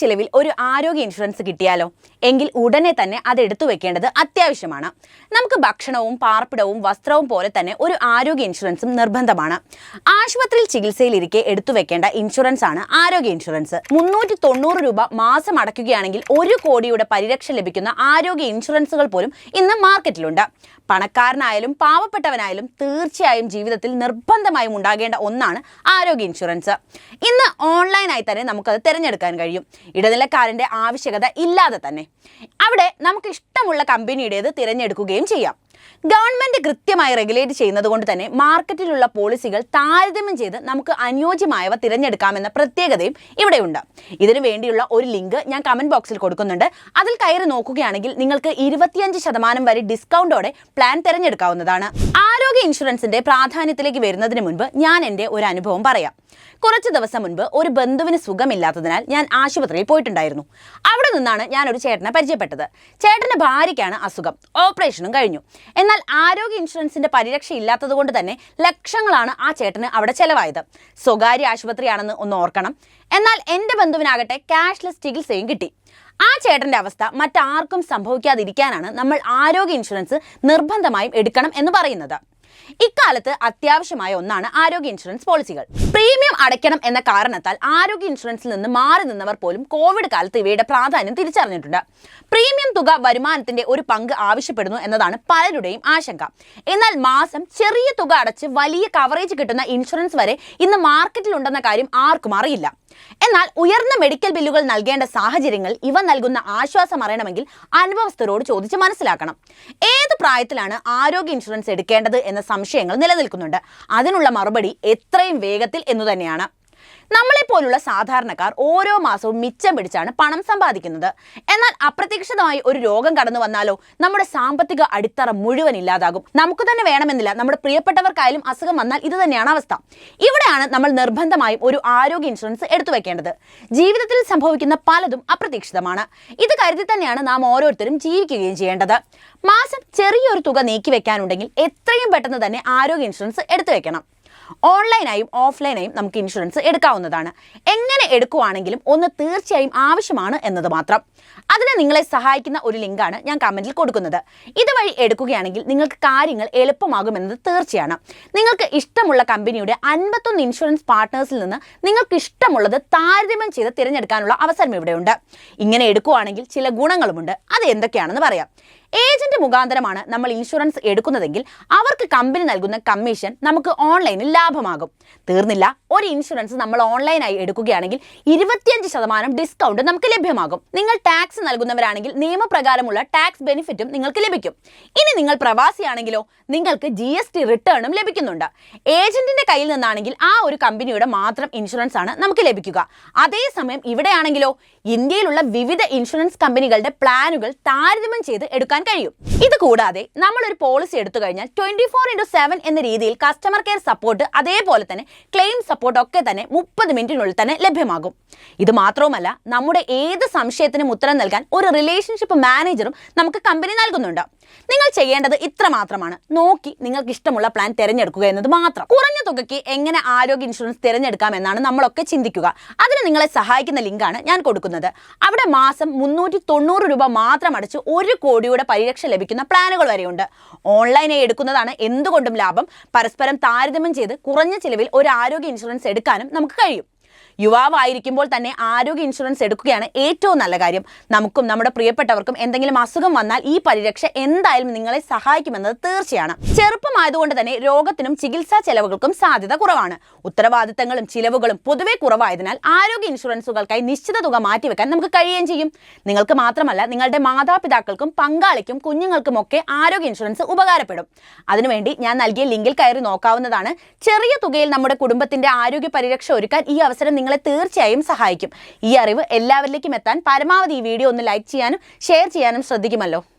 ചിലവിൽ ഒരു ആരോഗ്യ ഇൻഷുറൻസ് കിട്ടിയാലോ? എങ്കിൽ ഉടനെ തന്നെ അത് എടുത്തു വെക്കേണ്ടത് അത്യാവശ്യമാണ്. നമുക്ക് ഭക്ഷണവും പാർപ്പിടവും വസ്ത്രവും പോലെ തന്നെ ഒരു ആരോഗ്യ ഇൻഷുറൻസും നിർബന്ധമാണ്. ആശുപത്രിയിൽ ചികിത്സയിലിരിക്കെ എടുത്തു വെക്കേണ്ട ഇൻഷുറൻസ് ആണ് ആരോഗ്യ ഇൻഷുറൻസ് മുന്നൂറ്റി തൊണ്ണൂറ് രൂപ മാസം അടയ്ക്കുകയാണെങ്കിൽ ഒരു കോടിയുടെ പരിരക്ഷ ലഭിക്കുന്ന ആരോഗ്യ ഇൻഷുറൻസുകൾ പോലും ഇന്ന് മാർക്കറ്റിലുണ്ട്. പണക്കാരനായാലും പാവപ്പെട്ടവനായാലും തീർച്ചയായും ജീവിതത്തിൽ നിർബന്ധമായും ഉണ്ടാകേണ്ട ഒന്നാണ് ആരോഗ്യ ഇൻഷുറൻസ് ഇന്ന് ഓൺലൈനായി തന്നെ നമുക്കത് തിരഞ്ഞെടുക്കാൻ കഴിയും. ഇടനിലക്കാരന്റെ ആവശ്യകത ഇല്ലാതെ തന്നെ. അവിടെ നമുക്ക് ഇഷ്ടമുള്ള കമ്പനിയുടേത് തിരഞ്ഞെടുക്കുകയും ചെയ്യാം. ഗവൺമെന്റ് കൃത്യമായി റെഗുലേറ്റ് ചെയ്യുന്നത് കൊണ്ട് തന്നെ മാർക്കറ്റിലുള്ള പോളിസികൾ താരതമ്യം ചെയ്ത് നമുക്ക് അനുയോജ്യമായവ തിരഞ്ഞെടുക്കാമെന്ന പ്രത്യേകതയും ഇവിടെയുണ്ട് ഇതിനു വേണ്ടിയുള്ള ഒരു ലിങ്ക് ഞാൻ കമന്റ് ബോക്സിൽ കൊടുക്കുന്നുണ്ട്. അതിൽ കയറി നോക്കുകയാണെങ്കിൽ നിങ്ങൾക്ക് ഇരുപത്തിയഞ്ച് ശതമാനം വരെ ഡിസ്കൗണ്ടോടെ പ്ലാൻ തിരഞ്ഞെടുക്കാവുന്നതാണ്. ആരോഗ്യ ഇൻഷുറൻസിന്റെ പ്രാധാന്യത്തിലേക്ക് വരുന്നതിന് മുൻപ് ഞാൻ എന്റെ ഒരു അനുഭവം പറയാം. കുറച്ച് ദിവസം മുൻപ് ഒരു ബന്ധുവിന് സുഖമില്ലാത്തതിനാൽ ഞാൻ ആശുപത്രിയിൽ പോയിട്ടുണ്ടായിരുന്നു. അവിടെ നിന്നാണ് ഞാൻ ഒരു ചേട്ടനെ പരിചയപ്പെട്ടത്. ചേട്ടന്റെ ഭാര്യയ്ക്കാണ് അസുഖം. ഓപ്പറേഷനും കഴിഞ്ഞു. എന്നാൽ ആരോഗ്യ ഇൻഷുറൻസിന്റെ പരിരക്ഷ ഇല്ലാത്തതുകൊണ്ട് തന്നെ ലക്ഷങ്ങളാണ് ആ ചേട്ടന് അവിടെ ചെലവായത്. സ്വകാര്യ ആശുപത്രിയാണെന്ന് ഒന്ന് ഓർക്കണം. എന്നാൽ എന്റെ ബന്ധുവിനാകട്ടെ ക്യാഷ്ലെസ് ചികിത്സയും കിട്ടി. ആ ചേട്ടന്റെ അവസ്ഥ മറ്റാർക്കും സംഭവിക്കാതിരിക്കാനാണ് നമ്മൾ ആരോഗ്യ ഇൻഷുറൻസ് നിർബന്ധമായും എടുക്കണം എന്ന് പറയുന്നത്. ഇക്കാലത്ത് അത്യാവശ്യമായ ഒന്നാണ് ആരോഗ്യ ഇൻഷുറൻസ് പോളിസികൾ. പ്രീമിയം അടയ്ക്കണം എന്ന കാരണത്താൽ ആരോഗ്യ ഇൻഷുറൻസിൽ നിന്ന് മാറി നിന്നവർ പോലും കോവിഡ് കാലത്ത് ഇവയുടെ പ്രാധാന്യം തിരിച്ചറിഞ്ഞിട്ടുണ്ട്. പ്രീമിയം തുക വരുമാനത്തിന്റെ ഒരു പങ്ക് ആവശ്യപ്പെടുന്നു എന്നതാണ് പലരുടെയും ആശങ്ക. എന്നാൽ മാസം ചെറിയ തുക അടച്ച് വലിയ കവറേജ് കിട്ടുന്ന ഇൻഷുറൻസ് വരെ ഇന്ന് മാർക്കറ്റിലുണ്ടെന്ന കാര്യം ആർക്കും അറിയില്ല. എന്നാൽ ഉയർന്ന മെഡിക്കൽ ബില്ലുകൾ നൽകേണ്ട സാഹചര്യങ്ങൾ ഇവ നൽകുന്ന ആശ്വാസം അറിയണമെങ്കിൽ അനുഭവസ്ഥരോട് ചോദിച്ച് മനസ്സിലാക്കണം. ഏത് പ്രായത്തിലാണ് ആരോഗ്യ ഇൻഷുറൻസ് എടുക്കേണ്ടത് എന്ന സംശയങ്ങൾ നിലനിൽക്കുന്നുണ്ട്. അതിനുള്ള മറുപടി എത്രയും വേഗത്തിൽ എന്നു തന്നെയാണ്. നമ്മളെപ്പോലുള്ള സാധാരണക്കാർ ഓരോ മാസവും മിച്ചം പിടിച്ചാണ് പണം സമ്പാദിക്കുന്നത്. എന്നാൽ അപ്രതീക്ഷിതമായി ഒരു രോഗം കടന്നു വന്നാലോ നമ്മുടെ സാമ്പത്തിക അടിത്തറ മുഴുവൻ ഇല്ലാതാകും. നമുക്ക് തന്നെ വേണമെന്നില്ല. നമ്മുടെ പ്രിയപ്പെട്ടവർക്കായാലും അസുഖം വന്നാൽ ഇത് തന്നെയാണ് അവസ്ഥ. ഇവിടെയാണ് നമ്മൾ നിർബന്ധമായും ഒരു ആരോഗ്യ ഇൻഷുറൻസ് എടുത്തു വെക്കേണ്ടത്. ജീവിതത്തിൽ സംഭവിക്കുന്ന പലതും അപ്രതീക്ഷിതമാണ്. ഇത് കരുതി തന്നെയാണ് നാം ഓരോരുത്തരും ജീവിക്കുകയും ചെയ്യേണ്ടത്. മാസം ചെറിയൊരു തുക നീക്കി വെക്കാനുണ്ടെങ്കിൽ എത്രയും പെട്ടെന്ന് തന്നെ ആരോഗ്യ ഇൻഷുറൻസ് എടുത്തു വെക്കണം. ഓൺലൈനായും ഓഫ്ലൈനായും നമുക്ക് ഇൻഷുറൻസ് എടുക്കാവുന്നതാണ്. എങ്ങനെ എടുക്കുവാണെങ്കിലും ഒന്ന് തീർച്ചയായും ആവശ്യമാണ് എന്നത് മാത്രം. അതിന് നിങ്ങളെ സഹായിക്കുന്ന ഒരു ലിങ്കാണ് ഞാൻ കമന്റിൽ കൊടുക്കുന്നത്. ഇതുവഴി എടുക്കുകയാണെങ്കിൽ നിങ്ങൾക്ക് കാര്യങ്ങൾ എളുപ്പമാകുമെന്നത് തീർച്ചയാണ്. നിങ്ങൾക്ക് ഇഷ്ടമുള്ള കമ്പനിയുടെ അൻപത്തൊന്ന് ഇൻഷുറൻസ് പാർട്ട്നേഴ്സിൽ നിന്ന് നിങ്ങൾക്ക് ഇഷ്ടമുള്ളത് താരതമ്യം ചെയ്ത് തിരഞ്ഞെടുക്കാനുള്ള അവസരം ഇവിടെയുണ്ട്. ഇങ്ങനെ എടുക്കുവാണെങ്കിൽ ചില ഗുണങ്ങളുമുണ്ട്. അത് എന്തൊക്കെയാണെന്ന് പറയാം. ഏജന്റ് മുഖാന്തരമാണ് നമ്മൾ ഇൻഷുറൻസ് എടുക്കുന്നതെങ്കിൽ അവർക്ക് കമ്പനി നൽകുന്ന കമ്മീഷൻ നമുക്ക് ഓൺലൈനിൽ ലാഭമാകും. തീർന്നില്ല ഒരു ഇൻഷുറൻസ് നമ്മൾ ഓൺലൈനായി എടുക്കുകയാണെങ്കിൽ ഇരുപത്തിയഞ്ച് ശതമാനം ഡിസ്കൗണ്ട് നമുക്ക് ലഭ്യമാകും. നിങ്ങൾ ടാക്സ് നൽകുന്നവരാണെങ്കിൽ നിയമപ്രകാരമുള്ള ടാക്സ് ബെനിഫിറ്റും നിങ്ങൾക്ക് ലഭിക്കും. ഇനി നിങ്ങൾ പ്രവാസിയാണെങ്കിലോ നിങ്ങൾക്ക് ജി എസ് ടി റിട്ടേണും ലഭിക്കുന്നുണ്ട്. ഏജന്റിന്റെ കയ്യിൽ നിന്നാണെങ്കിൽ ആ ഒരു കമ്പനിയുടെ മാത്രം ഇൻഷുറൻസ് ആണ് നമുക്ക് ലഭിക്കുക. അതേസമയം ഇവിടെയാണെങ്കിലോ ഇന്ത്യയിലുള്ള വിവിധ ഇൻഷുറൻസ് കമ്പനികളുടെ പ്ലാനുകൾ താരതമ്യം ചെയ്ത് എടുക്കാൻ കഴിയും. ഇത് കൂടാതെ നമ്മൾ ഒരു പോളിസി എടുത്തു കഴിഞ്ഞാൽ ട്വന്റി ഫോർ ഇന്റു സെവൻ എന്ന രീതിയിൽ കസ്റ്റമർ കെയർ സപ്പോർട്ട് അതേപോലെ തന്നെ ക്ലെയിം സപ്പോർട്ട് ഒക്കെ തന്നെ മുപ്പത് മിനിറ്റിനുള്ളിൽ തന്നെ ലഭ്യമാകും. ഇത് മാത്രവുമല്ല നമ്മുടെ ഏത് സംശയത്തിനും ഉത്തരം നൽകാൻ ഒരു റിലേഷൻഷിപ്പ് മാനേജറും നമുക്ക് കമ്പനി നൽകുന്നുണ്ട്. നിങ്ങൾ ചെയ്യേണ്ടത് ഇത്ര മാത്രമാണ്. നോക്കി നിങ്ങൾക്ക് ഇഷ്ടമുള്ള പ്ലാൻ തിരഞ്ഞെടുക്കുക എന്നത് മാത്രം. കുറഞ്ഞ തുകയ്ക്ക് എങ്ങനെ ആരോഗ്യ ഇൻഷുറൻസ് തിരഞ്ഞെടുക്കാം എന്നാണ് നമ്മളൊക്കെ ചിന്തിക്കുക. അതിന് നിങ്ങളെ സഹായിക്കുന്ന ലിങ്കാണ് ഞാൻ കൊടുക്കുന്നത്. അവിടെ മാസം മുന്നൂറ്റി തൊണ്ണൂറ് രൂപ മാത്രം അടച്ച് ഒരു കോടിയുടെ പരിരക്ഷ ലഭിക്കുന്ന പ്ലാനുകൾ വരെയുണ്ട്. ഓൺലൈനായി എടുക്കുന്നതാണ് എന്തുകൊണ്ടും ലാഭം. പരസ്പരം താരതമ്യം ചെയ്ത് കുറഞ്ഞ ചിലവിൽ ഒരു ആരോഗ്യ ഇൻഷുറൻസ് എടുക്കാനും നമുക്ക് കഴിയും. യുവാവായിരിക്കുമ്പോൾ തന്നെ ആരോഗ്യ ഇൻഷുറൻസ് എടുക്കുകയാണ് ഏറ്റവും നല്ല കാര്യം. നമുക്കും നമ്മുടെ പ്രിയപ്പെട്ടവർക്കും എന്തെങ്കിലും അസുഖം വന്നാൽ ഈ പരിരക്ഷ എന്തായാലും നിങ്ങളെ സഹായിക്കുമെന്നത് തീർച്ചയാണ്. ചെറുപ്പമായതുകൊണ്ട് തന്നെ രോഗത്തിനും ചികിത്സാ ചെലവുകൾക്കും സാധ്യത കുറവാണ്. ഉത്തരവാദിത്തങ്ങളും ചിലവുകളും പൊതുവെ കുറവായതിനാൽ ആരോഗ്യ ഇൻഷുറൻസുകൾക്കായി നിശ്ചിത തുക മാറ്റിവെക്കാൻ നമുക്ക് കഴിയുകയും ചെയ്യും. നിങ്ങൾക്ക് മാത്രമല്ല നിങ്ങളുടെ മാതാപിതാക്കൾക്കും പങ്കാളിക്കും കുഞ്ഞുങ്ങൾക്കും ഒക്കെ ആരോഗ്യ ഇൻഷുറൻസ് ഉപകാരപ്പെടും. അതിനുവേണ്ടി ഞാൻ നൽകിയ ലിങ്കിൽ കയറി നോക്കാവുന്നതാണ്. ചെറിയ തുകയിൽ നമ്മുടെ കുടുംബത്തിന്റെ ആരോഗ്യ പരിരക്ഷ ഒരുക്കാൻ ഈ അവസരം നിങ്ങളെ തീർച്ചയായും സഹായിക്കും. ഈ അറിവ് എല്ലാവരിലേക്കും എത്താൻ പരമാവധി ഈ വീഡിയോ ഒന്ന് ലൈക്ക് ചെയ്യാനും ഷെയർ ചെയ്യാനും ശ്രദ്ധിക്കുമല്ലോ.